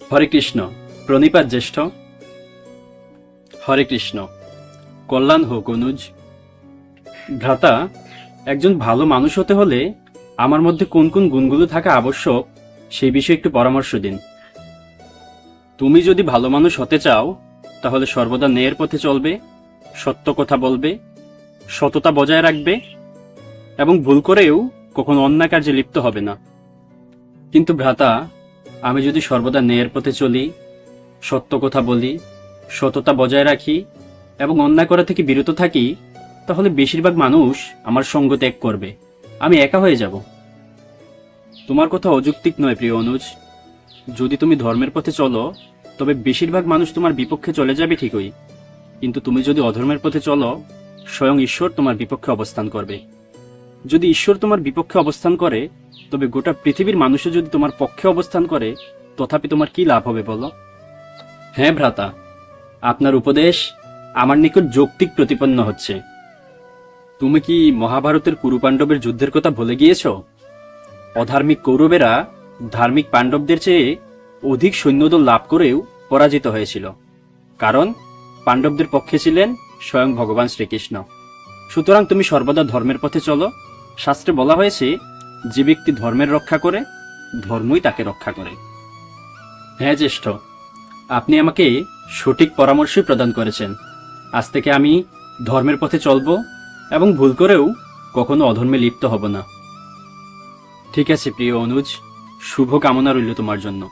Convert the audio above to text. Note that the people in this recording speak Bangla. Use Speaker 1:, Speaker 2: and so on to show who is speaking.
Speaker 1: হরে কৃষ্ণ, প্রণিপাত জ্যেষ্ঠ। হরে কৃষ্ণ, কল্যাণ হোক অনুজ। ভ্রাতা, একজন ভালো মানুষ হতে হলে আমার মধ্যে কোন কোন গুণগুলো থাকা আবশ্যক, সেই বিষয়ে একটু পরামর্শ দিন। তুমি যদি ভালো মানুষ হতে চাও, তাহলে সর্বদা ন্যায়ের পথে চলবে, সত্য কথা বলবে, সততা বজায় রাখবে, এবং ভুল করেও কখনো অন্যায় কার্যে লিপ্ত হবে না। কিন্তু ভ্রাতা আমি যদি সর্বদা ন্যায়ের পথে চলি, সত্য কথা বলি, সততা বজায় রাখি এবং অন্যায় করা থেকে বিরত থাকি, তাহলে বেশিরভাগ মানুষ আমার সঙ্গ ত্যাগ করবে। আমি একা হয়ে যাব। তোমার কথা অযৌক্তিক নয়, প্রিয় অনুজ। যদি তুমি ধর্মের পথে চলো, তবে বেশিরভাগ মানুষ তোমার বিপক্ষে চলে যাবে ঠিকই। কিন্তু তুমি যদি অধর্মের পথে চলো, স্বয়ং ঈশ্বর তোমার বিপক্ষে অবস্থান করবে। যদি ঈশ্বর তোমার বিপক্ষে অবস্থান করে, তবে গোটা পৃথিবীর মানুষও যদি তোমার পক্ষে অবস্থান করে, তথাপি তোমার কি লাভ হবে বলো? হ্যাঁ ভ্রাতা, আপনার উপদেশ আমার নিকট যৌক্তিক প্রতিপন্ন হচ্ছে। তুমি কি মহাভারতের কুরুপাণ্ডবের যুদ্ধের কথা ভুলে গিয়েছ? অধার্মিক কৌরবেরা ধার্মিক পাণ্ডবদের চেয়ে অধিক সৈন্যদল লাভ করেও পরাজিত হয়েছিল। কারণ, পাণ্ডবদের পক্ষে ছিলেন স্বয়ং ভগবান শ্রীকৃষ্ণ। সুতরাং তুমি সর্বদা ধর্মের পথে চলো। শাস্ত্রে বলা হয়েছে, যে ব্যক্তি ধর্মের রক্ষা করে, ধর্মই তাকে রক্ষা করে। হ্যাঁ জ্যেষ্ঠ, আপনি আমাকে সঠিক পরামর্শই প্রদান করেছেন। আজ থেকে আমি ধর্মের পথে চলব এবং ভুল করেও কখনো অধর্মে লিপ্ত হব না। ঠিক আছে, প্রিয় অনুজ, শুভ কামনা রইল তোমার জন্য।